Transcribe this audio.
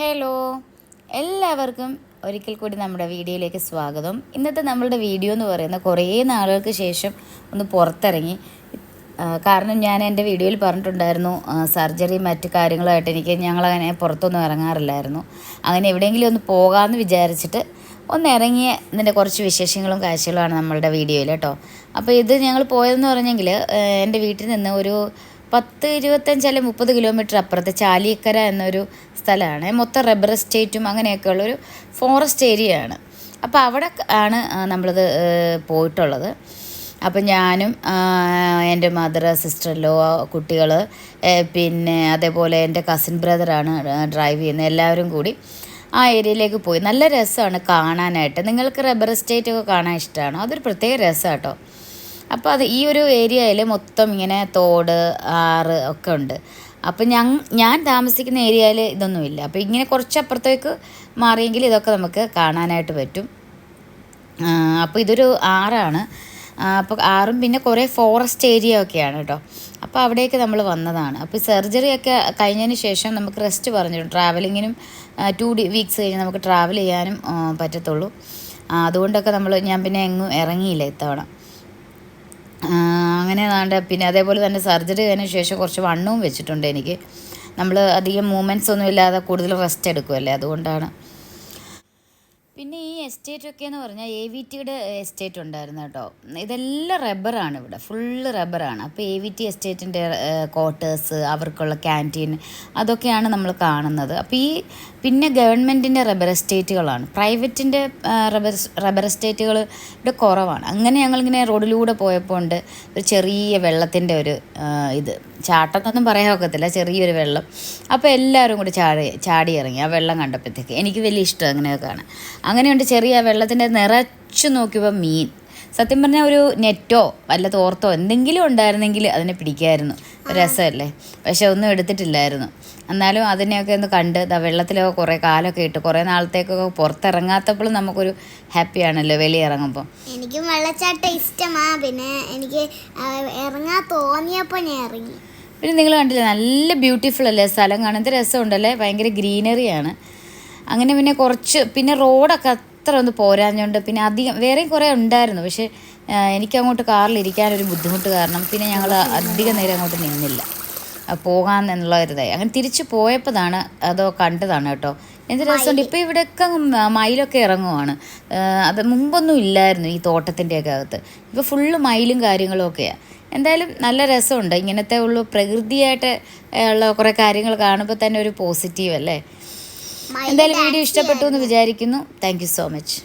Hello എല്ലാവർക്കും ഒരിക്കൽ കൂടി നമ്മുടെ വീഡിയോയിലേക്ക് സ്വാഗതം. ഇന്നത്തെ നമ്മളുടെ വീഡിയോ എന്ന് പറയുന്നത് കുറേ നാളുകൾക്ക് ശേഷം ഒന്ന് പുറത്തിറങ്ങി. കാരണം ഞാൻ എന്റെ വീഡിയോയിൽ പറഞ്ഞിട്ടുണ്ടായിരുന്നു സർജറി മറ്റ് കാര്യങ്ങളായിട്ട് എനിക്ക് ഞങ്ങളങ്ങനെ പുറത്തൊന്നും ഇറങ്ങാറില്ലായിരുന്നു. അങ്ങനെ എവിടെയെങ്കിലും ഒന്ന് പോകാമെന്ന് വിചാരിച്ചിട്ട് ഒന്ന് ഇറങ്ങിയ ഇതിന്റെ കുറച്ച് വിശേഷങ്ങളും കാഴ്ചകളുമാണ് നമ്മളുടെ വീഡിയോയിൽ കേട്ടോ. അപ്പോൾ ഇത് ഞങ്ങൾ പോയതെന്ന് പറഞ്ഞെങ്കിൽ എന്റെ വീട്ടിൽ നിന്ന് ഒരു പത്ത് ഇരുപത്തഞ്ച് അല്ലെങ്കിൽ മുപ്പത് കിലോമീറ്റർ അപ്പുറത്ത് ചാലിയക്കര എന്നൊരു സ്ഥലമാണ്. മൊത്തം റബ്ബർ എസ്റ്റേറ്റും അങ്ങനെയൊക്കെയുള്ളൊരു ഫോറസ്റ്റ് ഏരിയ ആണ്. അപ്പോൾ അവിടെ ആണ് നമ്മളത് പോയിട്ടുള്ളത്. അപ്പം ഞാനും എന്റെ മദർ സിസ്റ്ററിലോ കുട്ടികൾ പിന്നെ അതേപോലെ എന്റെ കസിൻ ബ്രദറാണ് ഡ്രൈവ് ചെയ്യുന്നത്. എല്ലാവരും കൂടി ആ ഏരിയയിലേക്ക് പോയി. നല്ല രസമാണ് കാണാനായിട്ട്. നിങ്ങൾക്ക് റബ്ബർ എസ്റ്റേറ്റ് ഒക്കെ കാണാൻ ഇഷ്ടമാണോ അതൊരു പ്രത്യേക രസമാണ് കേട്ടോ അപ്പോൾ അത് ഈ ഒരു ഏരിയയിൽ മൊത്തം ഇങ്ങനെ തോട് ആറ് ഒക്കെ ഉണ്ട്. അപ്പം ഞാൻ ഞാൻ താമസിക്കുന്ന ഏരിയയിൽ ഇതൊന്നുമില്ല. അപ്പോൾ ഇങ്ങനെ കുറച്ച് അപ്പുറത്തേക്ക് മാറിയെങ്കിൽ ഇതൊക്കെ നമുക്ക് കാണാനായിട്ട് പറ്റും. അപ്പോൾ ഇതൊരു ആറാണ്. അപ്പോൾ ആറും പിന്നെ കുറേ ഫോറസ്റ്റ് ഏരിയ ഒക്കെയാണ് കേട്ടോ. അപ്പോൾ അവിടേക്ക് നമ്മൾ വന്നതാണ്. അപ്പോൾ സർജറി ഒക്കെ കഴിഞ്ഞതിന് ശേഷം നമുക്ക് റെസ്റ്റ് പറഞ്ഞു ട്രാവലിങ്ങിനും ടു ഡി വീക്സ് കഴിഞ്ഞ് നമുക്ക് ട്രാവൽ ചെയ്യാനും പറ്റത്തുള്ളൂ. അതുകൊണ്ടൊക്കെ നമ്മൾ ഞാൻ പിന്നെ എങ്ങും ഇറങ്ങിയില്ല ഇത്തവണ. അങ്ങനെ ഏതാണ്ട് പിന്നെ അതേപോലെ തന്നെ സർജറി കഴിഞ്ഞ ശേഷം കുറച്ച് വണ്ണവും വെച്ചിട്ടുണ്ട് എനിക്ക്. നമ്മൾ അധികം മൂവ്മെന്റ്സ് ഒന്നും ഇല്ലാതെ കൂടുതൽ റെസ്റ്റ് എടുക്കുമല്ലേ അതുകൊണ്ടാണ്. പിന്നെ ഈ എസ്റ്റേറ്റ് ഒക്കെ എന്ന് പറഞ്ഞാൽ എ വി ടിയുടെ എസ്റ്റേറ്റ് ഉണ്ടായിരുന്നു കേട്ടോ. ഇതെല്ലാം റബ്ബറാണ് ഇവിടെ. ഫുള്ള് റബ്ബറാണ് അപ്പോൾ എ വി ടി എസ്റ്റേറ്റിന്റെ ക്വാർട്ടേഴ്സ് അവർക്കുള്ള ക്യാന്റീൻ അതൊക്കെയാണ് നമ്മൾ കാണുന്നത്. അപ്പോൾ ഈ പിന്നെ ഗവൺമെന്റിന്റെ റബ്ബർ എസ്റ്റേറ്റുകളാണ് പ്രൈവറ്റിന്റെ റബ്ബർ റബ്ബർ എസ്റ്റേറ്റുകൾ ഇവിടെ കുറവാണ്. അങ്ങനെ ഞങ്ങളിങ്ങനെ റോഡിലൂടെ പോയപ്പോൾ ഉണ്ട് ഒരു ചെറിയ വെള്ളത്തിന്റെ ഒരു ഇത്. ചാട്ടത്തൊന്നും പറയാൻ ഒക്കത്തില്ല. ചെറിയൊരു വെള്ളം. അപ്പോൾ എല്ലാവരും കൂടി ചാടി ചാടി ഇറങ്ങി. ആ വെള്ളം കണ്ടപ്പോഴത്തേക്ക്. എനിക്ക് വലിയ ഇഷ്ടം അങ്ങനെയൊക്കെ കാണാൻ അങ്ങനെയുണ്ട് ചെറിയ വെള്ളത്തിന്റെ നിറച്ചു നോക്കിയപ്പോൾ മീൻ. സത്യം പറഞ്ഞാൽ ഒരു നെറ്റോ വല്ല തോർത്തോ എന്തെങ്കിലും ഉണ്ടായിരുന്നെങ്കിൽ അതിനെ പിടിക്കായിരുന്നു. രസമല്ലേ? പക്ഷെ ഒന്നും എടുത്തിട്ടില്ലായിരുന്നു. എന്നാലും അതിനെയൊക്കെ ഒന്ന് കണ്ട് വെള്ളത്തിലൊക്കെ കുറേ കാലൊക്കെ ഇട്ട് കുറേ നാളത്തേക്കൊക്കെ പുറത്തിറങ്ങാത്തപ്പോഴും നമുക്കൊരു ഹാപ്പിയാണല്ലോ വെളിയിറങ്ങുമ്പോൾ എനിക്ക് വെള്ളച്ചാട്ടം ഇഷ്ടമാ. പിന്നെ എനിക്ക് ഇറങ്ങാൻ തോന്നിയപ്പോൾ ഞാൻ ഇറങ്ങി. പിന്നെ നിങ്ങൾ കണ്ടില്ലേ നല്ല ബ്യൂട്ടിഫുൾ അല്ലേ സ്ഥലം കാണാൻ? എന്ത് രസമുണ്ടല്ലേ? ഭയങ്കര ഗ്രീനറിയാണ് അങ്ങനെ പിന്നെ കുറച്ച് പിന്നെ റോഡൊക്കെ അത്ര ഒന്ന് പോരാഞ്ഞുകൊണ്ട് പിന്നെ അധികം വേറെയും കുറേ ഉണ്ടായിരുന്നു. എനിക്കങ്ങോട്ട് അങ്ങോട്ട് കാറിൽ ഇരിക്കാനൊരു ബുദ്ധിമുട്ട് കാരണം പിന്നെ ഞങ്ങൾ അധികം നേരം അങ്ങോട്ട് നിന്നില്ല. പോകാൻ എന്നുള്ള ഒരു ഇതായി അങ്ങനെ തിരിച്ച് പോയപ്പോഴാണ് അതോ കണ്ടതാണ് കേട്ടോ. എന്ത് രസമുണ്ട്. ഇപ്പോൾ ഇവിടെയൊക്കെ മയിലൊക്കെ ഇറങ്ങുവാണ്. അത് മുമ്പൊന്നും ഇല്ലായിരുന്നു ഈ തോട്ടത്തിന്റെയൊക്കെ അകത്ത്. ഇപ്പോൾ ഫുള്ള് മയിലും കാര്യങ്ങളും ഒക്കെയാണ് എന്തായാലും നല്ല രസമുണ്ട്. ഇങ്ങനത്തെ ഉള്ളു പ്രകൃതിയായിട്ട് ഉള്ള കുറേ കാര്യങ്ങൾ കാണുമ്പോൾ തന്നെ ഒരു പോസിറ്റീവ് അല്ലേ? എന്തായാലും വീഡിയോ ഇഷ്ടപ്പെട്ടു എന്ന് വിചാരിക്കുന്നു. Thank you so much